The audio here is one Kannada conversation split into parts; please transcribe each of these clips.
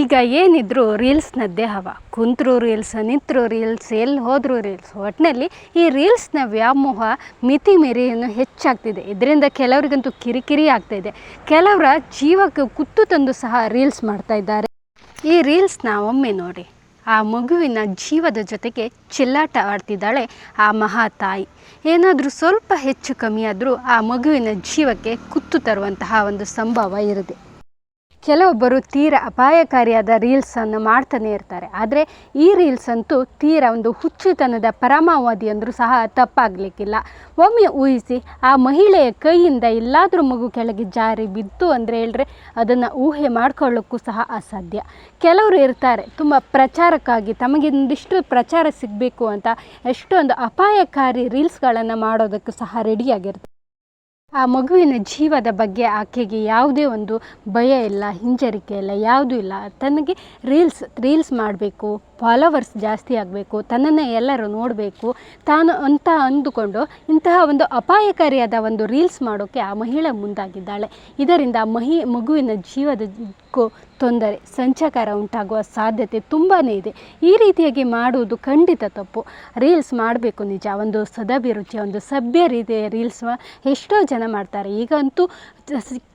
ಈಗ ಏನಿದ್ರು ರೀಲ್ಸ್ನದ್ದೇ ಹವ. ಕುಂತರು ರೀಲ್ಸ್, ನಿಂತರು ರೀಲ್ಸ್ ಎಲ್ಲಿ ಹೋದರೂ ರೀಲ್ಸ್. ಒಟ್ಟಿನಲ್ಲಿ ಈ ರೀಲ್ಸ್ನ ವ್ಯಾಮೋಹ ಮಿತಿ ಮೀರಿಯನ್ನು ಹೆಚ್ಚಾಗ್ತಿದೆ. ಇದರಿಂದ ಕೆಲವರಿಗಂತೂ ಕಿರಿಕಿರಿ ಆಗ್ತಾ ಇದೆ ಕೆಲವರ ಜೀವಕ್ಕೆ ಕುತ್ತು ತಂದು ಸಹ ರೀಲ್ಸ್ ಮಾಡ್ತಾ ಇದ್ದಾರೆ. ಈ ರೀಲ್ಸ್ನ ಒಮ್ಮೆ ನೋಡಿ. ಆ ಮಗುವಿನ ಜೀವದ ಜೊತೆಗೆ ಚಿಲ್ಲಾಟ ಆಡ್ತಿದ್ದಾಳೆ ಆ ಮಹಾ ತಾಯಿ. ಏನಾದರೂ ಸ್ವಲ್ಪ ಹೆಚ್ಚು ಕಮ್ಮಿಯಾದರೂ ಆ ಮಗುವಿನ ಜೀವಕ್ಕೆ ಕುತ್ತು ತರುವಂತಹ ಒಂದು ಸಂಭವ ಇರುತ್ತೆ. ಕೆಲವೊಬ್ಬರು ತೀರ ಅಪಾಯಕಾರಿಯಾದ ರೀಲ್ಸನ್ನು ಮಾಡ್ತಾನೆ ಇರ್ತಾರೆ. ಆದರೆ ಈ ರೀಲ್ಸ್ ಅಂತೂ ತೀರ ಒಂದು ಹುಚ್ಚುತನದ ಪರಮಾವಧಿ ಅಂದರೂ ಸಹ ತಪ್ಪಾಗಲಿಕ್ಕಿಲ್ಲ. ಒಮ್ಮೆ ಊಹಿಸಿ, ಆ ಮಹಿಳೆಯ ಕೈಯಿಂದ ಎಲ್ಲಾದರೂ ಮಗು ಕೆಳಗೆ ಜಾರಿ ಬಿದ್ದು ಅಂದರೆ ಹೇಳಿದ್ರೆ ಅದನ್ನು ಊಹೆ ಮಾಡ್ಕೊಳ್ಳೋಕ್ಕೂ ಸಹ ಅಸಾಧ್ಯ. ಕೆಲವರು ಇರ್ತಾರೆ, ತುಂಬ ಪ್ರಚಾರಕ್ಕಾಗಿ ತಮಗಿಂದಿಷ್ಟು ಪ್ರಚಾರ ಸಿಗಬೇಕು ಅಂತ ಎಷ್ಟೊಂದು ಅಪಾಯಕಾರಿ ರೀಲ್ಸ್ಗಳನ್ನು ಮಾಡೋದಕ್ಕೂ ಸಹ ರೆಡಿಯಾಗಿರ್ತಾರೆ ಆ ಮಗುವಿನ ಜೀವದ ಬಗ್ಗೆ ಆಕೆಗೆ ಯಾವುದೇ ಒಂದು ಭಯ ಇಲ್ಲ, ಹಿಂಜರಿಕೆ ಇಲ್ಲ, ಯಾವುದೂ ಇಲ್ಲ. ತನಗೆ ರೀಲ್ಸ್ ರೀಲ್ಸ್ ಮಾಡಬೇಕು. ಫಾಲೋವರ್ಸ್ ಜಾಸ್ತಿ ಆಗಬೇಕು, ತನ್ನನ್ನು ಎಲ್ಲರೂ ನೋಡಬೇಕು, ತಾನು ಅಂತ ಅಂದುಕೊಂಡು ಇಂತಹ ಒಂದು ಅಪಾಯಕಾರಿಯಾದ ಒಂದು ರೀಲ್ಸ್ ಮಾಡೋಕ್ಕೆ ಆ ಮಹಿಳೆ ಮುಂದಾಗಿದ್ದಾಳೆ. ಇದರಿಂದ ಮಹಿ, ಮಗುವಿನ ಜೀವದಕ್ಕೂ ತೊಂದರೆ, ಸಂಚಕಾರ ಉಂಟಾಗುವ ಸಾಧ್ಯತೆ ತುಂಬಾ ಇದೆ. ಈ ರೀತಿಯಾಗಿ ಮಾಡುವುದು ಖಂಡಿತ ತಪ್ಪು. ರೀಲ್ಸ್ ಮಾಡಬೇಕು ನಿಜ, ಒಂದು ಸದಭಿರುಚಿ, ಒಂದು ಸಭ್ಯ ರೀತಿಯ ರೀಲ್ಸ್ ಎಷ್ಟೋ ಜನ ಮಾಡ್ತಾರೆ. ಈಗಂತೂ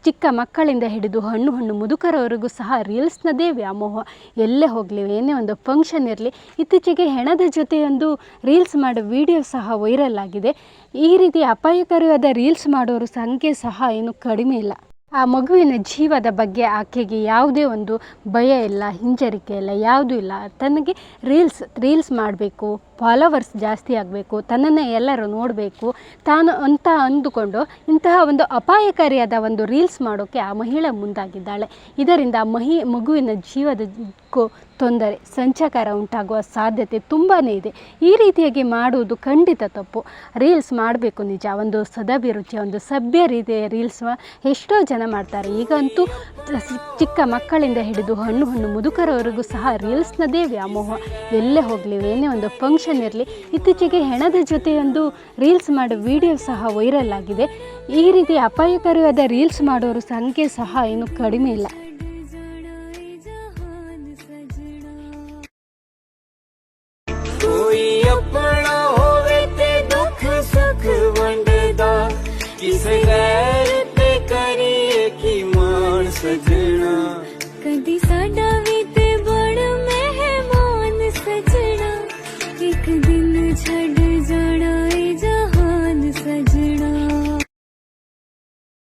ಚಿಕ್ಕ ಮಕ್ಕಳಿಂದ ಹಿಡಿದು ಹಣ್ಣು ಹಣ್ಣು ಮುದುಕರವರೆಗೂ ಸಹ ರೀಲ್ಸ್ನದೇ ವ್ಯಾಮೋಹ. ಎಲ್ಲೇ ಹೋಗಲಿ, ಏನೇ ಒಂದು ಫಂಕ್ಷನ್ ಇರಲಿ ಇತ್ತೀಚೆಗೆ ಹೆಣದ ಜೊತೆ ಒಂದು ರೀಲ್ಸ್ ಮಾಡೋ ವಿಡಿಯೋ ಸಹ ವೈರಲ್ ಆಗಿದೆ. ಈ ರೀತಿ ಅಪಾಯಕಾರಿಯಾದ ರೀಲ್ಸ್ ಮಾಡೋರ ಸಂಖ್ಯೆ ಸಹ ಏನು ಕಡಿಮೆ ಇಲ್ಲ. ಆ ಮಗುವಿನ ಜೀವದ ಬಗ್ಗೆ ಆಕೆಗೆ ಯಾವುದೇ ಒಂದು ಭಯ ಇಲ್ಲ, ಹಿಂಜರಿಕೆ ಇಲ್ಲ, ಯಾವುದೂ ಇಲ್ಲ. ತನಗೆ ರೀಲ್ಸ್ ರೀಲ್ಸ್ ಮಾಡಬೇಕು. ಫಾಲೋವರ್ಸ್ ಜಾಸ್ತಿ ಆಗಬೇಕು, ತನ್ನನ್ನು ಎಲ್ಲರೂ ನೋಡಬೇಕು, ತಾನು ಅಂತ ಅಂದುಕೊಂಡು ಇಂತಹ ಒಂದು ಅಪಾಯಕಾರಿಯಾದ ಒಂದು ರೀಲ್ಸ್ ಮಾಡೋಕ್ಕೆ ಆ ಮಹಿಳೆ ಮುಂದಾಗಿದ್ದಾಳೆ. ಇದರಿಂದ ಮಹಿ, ಮಗುವಿನ ಜೀವದಕ್ಕೂ ತೊಂದರೆ, ಸಂಚಕಾರ ಉಂಟಾಗುವ ಸಾಧ್ಯತೆ ತುಂಬಾ ಇದೆ. ಈ ರೀತಿಯಾಗಿ ಮಾಡುವುದು ಖಂಡಿತ ತಪ್ಪು. ರೀಲ್ಸ್ ಮಾಡಬೇಕು ನಿಜ, ಒಂದು ಸದಭಿರುಚಿ ಒಂದು ಸಭ್ಯ ರೀತಿಯ ರೀಲ್ಸ್ ಎಷ್ಟೋ ಜನ ಮಾಡ್ತಾರೆ. ಈಗಂತೂ ಚಿಕ್ಕ ಮಕ್ಕಳಿಂದ ಹಿಡಿದು ಹಣ್ಣು ಹಣ್ಣು ಮುದುಕರವರೆಗೂ ಸಹ ರೀಲ್ಸ್ನದೇ ವ್ಯಾಮೋಹ. ಎಲ್ಲೇ ಹೋಗಲಿ, ಏನೇ ಒಂದು ಫಂಕ್ಷನ್ ಟೆನ್ಷನ್ ಇರಲಿ. ಇತ್ತೀಚೆಗೆ ಹೆಣದ ಜೊತೆ ಒಂದು ರೀಲ್ಸ್ ಮಾಡೋ ವಿಡಿಯೋ ಸಹ ವೈರಲ್ ಆಗಿದೆ. ಈ ರೀತಿ ಅಪಾಯಕಾರಿಯಾದ ರೀಲ್ಸ್ ಮಾಡೋರು ಸಂಖ್ಯೆ ಸಹ ಇನ್ನೂ ಕಡಿಮೆ ಇಲ್ಲ.